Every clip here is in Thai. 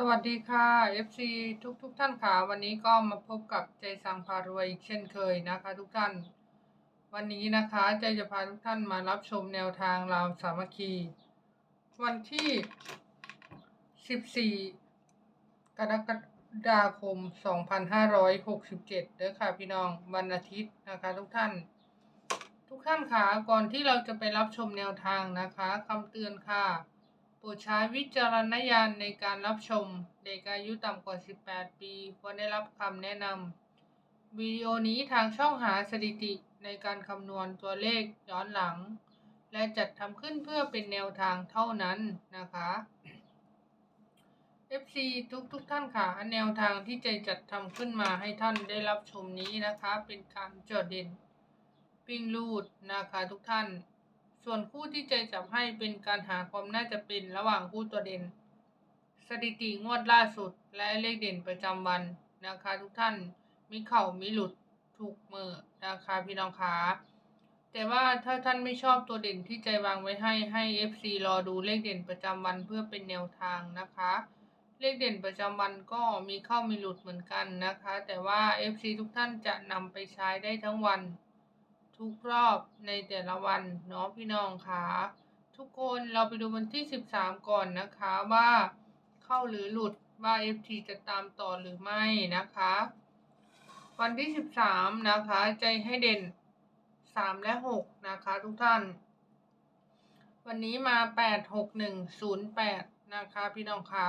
สวัสดีค่ะ FC ทุกทุกๆท่านค่ะ วันนี้ก็มาพบกับใจสังพารวยอีกเช่นเคยนะคะ ทุกท่าน วันนี้นะคะใจจะพาทุกท่านมารับชมแนวทางราวสามัคคี วันที่ 14 กรกฎาคม 2567เด้อค่ะพี่น้องวันอาทิตย์นะคะทุกท่าน ทุกท่านค่ะก่อนที่เราจะไปรับชมแนวทางนะคะคำเตือนค่ะ ดใช้วิจารณญาณในการรับชม เด็กอายุต่ำกว่า 18 ปีควรได้รับคำแนะนำวิดีโอนี้ทางช่องหาสถิติในการคำนวณตัวเลขย้อนหลัง และจัดทำขึ้นเพื่อเป็นแนวทางเท่านั้นนะคะ FC ทุกทุกๆท่านค่ะแนวทางที่ใจจัดทำขึ้นมาให้ท่านได้รับชมนี้นะคะ เป็นการจดเด่นปิ้งรูดนะคะทุกท่าน ส่วนคู่ที่ใจจับให้เป็นการหาความน่าจะเป็นระหว่างคู่ตัวเด่น สถิติงวดล่าสุด และเลขเด่นประจำวันนะคะทุกท่านมีเข่ามีหลุดถูกมือนะคะพี่น้องคะแต่ว่าถ้าท่านไม่ชอบตัวเด่นที่ใจวางไว้ให้ให้ FC รอดูเลขเด่นประจำวันเพื่อเป็นแนวทางนะคะ เลขเด่นประจำวันก็มีเข้ามีหลุดเหมือนกันนะคะ แต่ว่า FC ทุกท่านจะนำไปใช้ได้ทั้งวัน ทุกรอบในแต่ละวันเนาะพี่น้องคะทุกคนเราไปดูวันที่ 13 ก่อนนะคะว่าเข้าหรือหลุดว่า FT จะตามต่อหรือไม่นะคะ วันที่ 13 นะคะ ใจให้เด่น 3 และ 6 นะคะ ทุกท่าน วันนี้มา 8 6 1 0 8 นะคะ พี่น้องคะ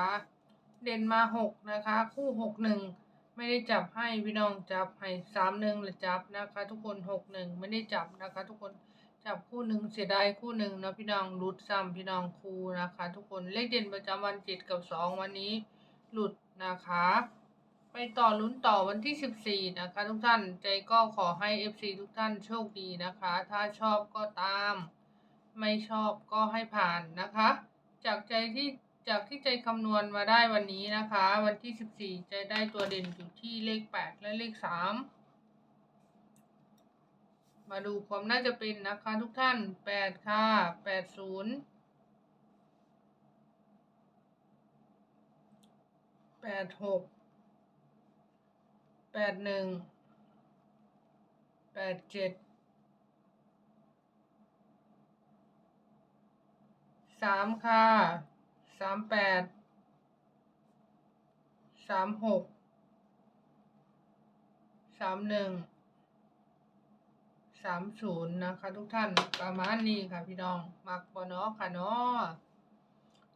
เด่นมา 6 นะคะ คู่ 6 1 ไม่ได้จับให้พี่น้องจับให้สามหนึ่งหรือจับนะคะ ทุกคนหกหนึ่งไม่ได้จับนะคะ ทุกคนจับคู่หนึ่งเสียดายคู่หนึ่งนะพี่น้องหลุดซ้ำพี่น้องคู่นะคะ ทุกคนเลขเด่นประจำวันเจ็ดกับสองวันนี้หลุดนะคะ ไปต่อลุ้นต่อวันที่สิบสี่นะคะ ทุกท่านใจก็ขอให้เอฟซีทุกท่านโชคดีนะคะ ถ้าชอบก็ตาม ไม่ชอบก็ให้ผ่านนะคะ จากใจที่ จากที่ใจคำนวณมาได้วันนี้นะคะ วันที่ 14ใจได้ตัวเด่นอยู่ที่เลข 8 และเลข 3 มาดูความน่าจะเป็นนะคะทุกท่าน 8 ค่ะ 80 86 81 87สามค่ะ สามแปดสามหกสามหนึ่งสามศูนย์นะคะทุกท่านประมาณนี้ค่ะพี่น้อง มักบอนาะค่ะเนาะ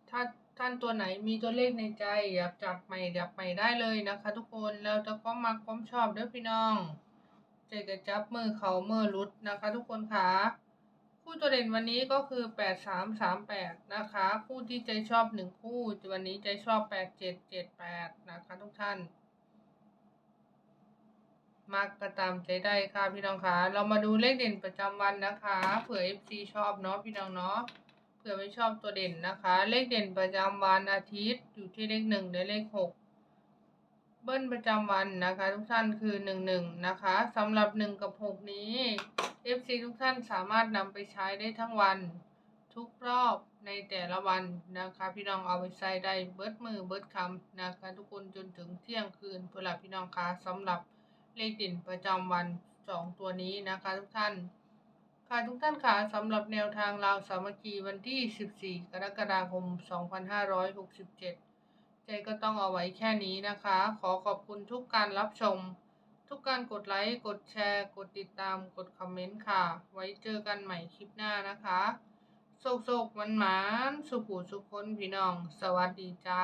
ถ้าท่านตัวไหนมีตัวเลขในใจอยากจับใหม่จับใหม่ได้เลยนะคะ ทุกคนแล้วจะก็มักความชอบด้อพี่น้องใจจะจับมือเขามือรุดนะคะ ทุกคนค่ะ คู่ตัวเด่นวันนี้ก็คือแปดสามสามแปดนะคะ คู่ที่ใจชอบหนึ่งคู่ วันนี้ใจชอบแปดเจ็ดเจ็ดแปดนะคะทุกท่านมากก็ตามใจได้ค่ะพี่น้องคะเรามาดูเลขเด่นประจำวันนะคะ เผื่อ FC ชอบเนาะพี่น้องเนาะเผื่อไม่ชอบตัวเด่นนะคะ เลขเด่นประจำวันอาทิตย์อยู่ที่เลขหนึ่งและเลขหก เบิ้ลประจำวันนะคะ ทุกท่านคือหนึ่งหนึ่งนะคะสำหรับหนึ่งกับหกนี้ FC ทุกท่านสามารถนำไปใช้ได้ทั้งวัน ทุกรอบในแต่ละวันนะคะ พี่น้องเอาไปใช้ได้เบิดมือเบิดคำนะคะ ทุกคนจนถึงเที่ยงคืนเพื่อพี่น้องคะสำหรับเลขเด่นประจำวันสองตัวนี้นะคะ ทุกท่านค่ะทุกท่านค่ะสำหรับแนวทางราวสามัคคีวันที่ 14 กรกฎาคม 2567 ใจก็ต้องเอาไว้แค่นี้นะคะ ขอขอบคุณทุกการรับชม ทุกการกดไลค์ กดแชร์ กดติดตาม กดคอมเมนต์ค่ะ ไว้เจอกันใหม่คลิปหน้านะคะ โศกโศกมันหมานสุขุสุขคนพี่น้อง สวัสดีจ้า